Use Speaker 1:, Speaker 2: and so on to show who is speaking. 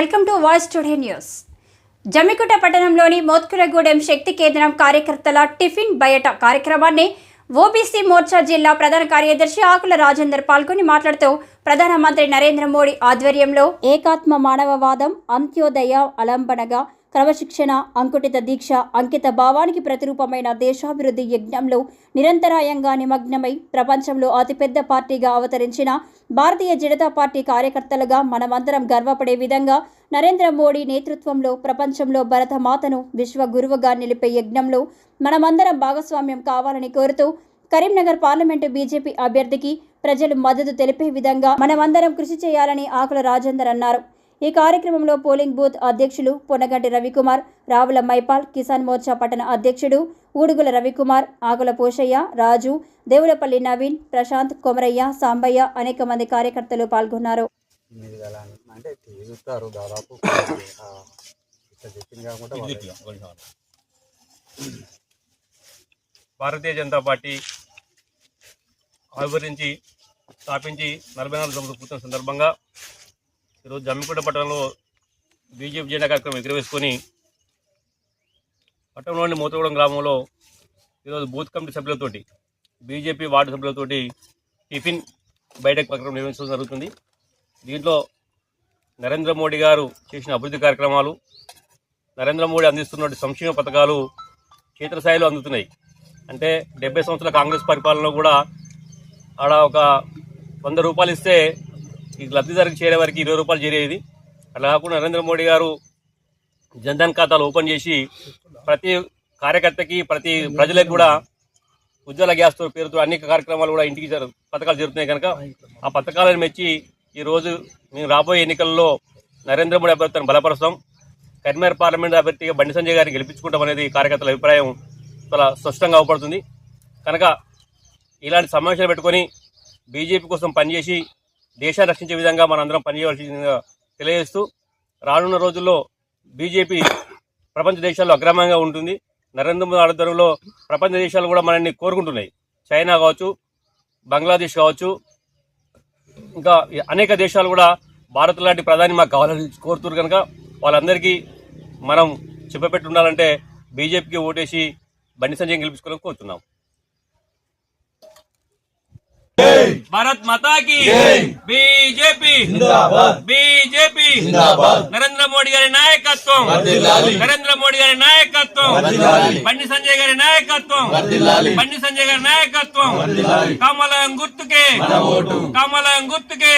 Speaker 1: Welcome to voice today news. Jammikunta పట్టణంలోని మోత్కులగూడెం శక్తి కేంద్రం కార్యకర్తల టిఫిన్ బయట కార్యక్రమాన్ని ఓబీసీ మోర్చా జిల్లా ప్రధాన కార్యదర్శి ఆకుల రాజేందర్ పాల్గొని మాట్లాడుతూ ప్రధానమంత్రి నరేంద్ర మోడీ ఆధ్వర్యంలో ఏకాత్మ మానవవాదం అంత్యోదయ అలంబనగా క్రమశిక్షణ అంకుటిత దీక్ష అంకిత భావానికి ప్రతిరూపమైన దేశాభివృద్ధి యజ్ఞంలో నిరంతరాయంగా నిమగ్నమై ప్రపంచంలో అతిపెద్ద పార్టీగా అవతరించిన భారతీయ జనతా పార్టీ కార్యకర్తలుగా మనమందరం గర్వపడే విధంగా నరేంద్ర మోడీ నేతృత్వంలో ప్రపంచంలో భరతమాతను విశ్వగురువుగా నిలిపే యజ్ఞంలో మనమందరం భాగస్వామ్యం కావాలని కోరుతూ కరీంనగర్ పార్లమెంటు బీజేపీ అభ్యర్థికి ప్రజలు మద్దతు తెలిపే విధంగా మనమందరం కృషి చేయాలని ఆకుల రాజేందర్ అన్నారు. ఈ కార్యక్రమంలో పోలింగ్ బూత్ అధ్యక్షులు పొన్నగంటి రవికుమార్ రావుల మైపాల్ కిసాన్ మోర్చా పట్టణ అధ్యక్షుడు ఊడుగుల రవికుమార్ ఆకుల పోషయ్య రాజు దేవులపల్లి నవీన్ ప్రశాంత్ కొమరయ్య సాంబయ్య అనేక మంది కార్యకర్తలు పాల్గొన్నారు.
Speaker 2: భారతీయ జనతా పార్టీ ఆవిర్భవించి స్థాపించి నలభై నాలుగు సంవత్సరాలు పూర్తయిన సందర్భంగా ఈరోజు జమ్మికుంట పట్టణంలో బీజేపీ జెండా కార్యక్రమం ఎగురవేసుకొని పట్టణంలోని మూతగూడెం గ్రామంలో ఈరోజు బూత్ కమిటీ సభ్యులతోటి బీజేపీ వార్డు సభ్యులతోటి టిఫిన్ బయటకు కార్యక్రమం నిర్వహించడం జరుగుతుంది. దీంట్లో నరేంద్ర మోడీ గారు చేసిన అభివృద్ధి కార్యక్రమాలు నరేంద్ర మోడీ అందిస్తున్న సంక్షేమ పథకాలు క్షేత్రస్థాయిలో అందుతున్నాయి. అంటే డెబ్బై సంవత్సరాల కాంగ్రెస్ పరిపాలనలో కూడా ఆడ ఒక వంద రూపాయలు ఇస్తే ఈ లబ్ధిదారికి చేరే వారికి ఇరవై రూపాయలు చేరేది. అలా కాకుండా నరేంద్ర మోడీ గారు జన్ధన్ ఖాతాలు ఓపెన్ చేసి ప్రతి కార్యకర్తకి ప్రతి ప్రజలకు కూడా ఉజ్వల గ్యాస్ పేరుతో అనేక కార్యక్రమాలు కూడా ఇంటికి పథకాలు జరుగుతున్నాయి కనుక ఆ పథకాలను మెచ్చి ఈ రోజు మేము రాబోయే ఎన్నికల్లో నరేంద్ర మోడీ అభ్యర్థిని బలపరుస్తాం. కరీంనగర్ పార్లమెంట్ అభ్యర్థిగా బండి సంజయ్ గారిని గెలిపించుకుంటాం అనేది కార్యకర్తల అభిప్రాయం చాలా స్పష్టంగా అవపడుతుంది. కనుక ఇలాంటి సమావేశాలు పెట్టుకొని బీజేపీ కోసం పనిచేసి దేశాన్ని రక్షించే విధంగా మనందరం పనిచేయవలసిందిగా తెలియజేస్తూ రానున్న రోజుల్లో బీజేపీ ప్రపంచ దేశాల్లో అగ్రమంగా ఉంటుంది. నరేంద్ర మోదీ ఆధ్వర్యంలో ప్రపంచ దేశాలు కూడా మనల్ని కోరుకుంటున్నాయి. చైనా కావచ్చు బంగ్లాదేశ్ కావచ్చు ఇంకా అనేక దేశాలు కూడా భారత్ లాంటి ప్రధాని మాకు కావాలని కోరుతున్నారు కనుక వాళ్ళందరికీ మనం చెప్పబెట్టి ఉండాలంటే బీజేపీకి ఓటేసి బండి సంజయ్ గెలిపించుకోవాలని కోరుతున్నాం. భారత్ మాతా కి బీజేపీ. బీజేపీ. నరేంద్ర మోడీ గారి నాయకత్వం. నరేంద్ర మోడీ గారి నాయకత్వం. బండి సంజయ్ గారి నాయకత్వం. బండి సంజయ్ గారి నాయకత్వం. కమలం గుర్తుకే. కమలం గుర్తుకే.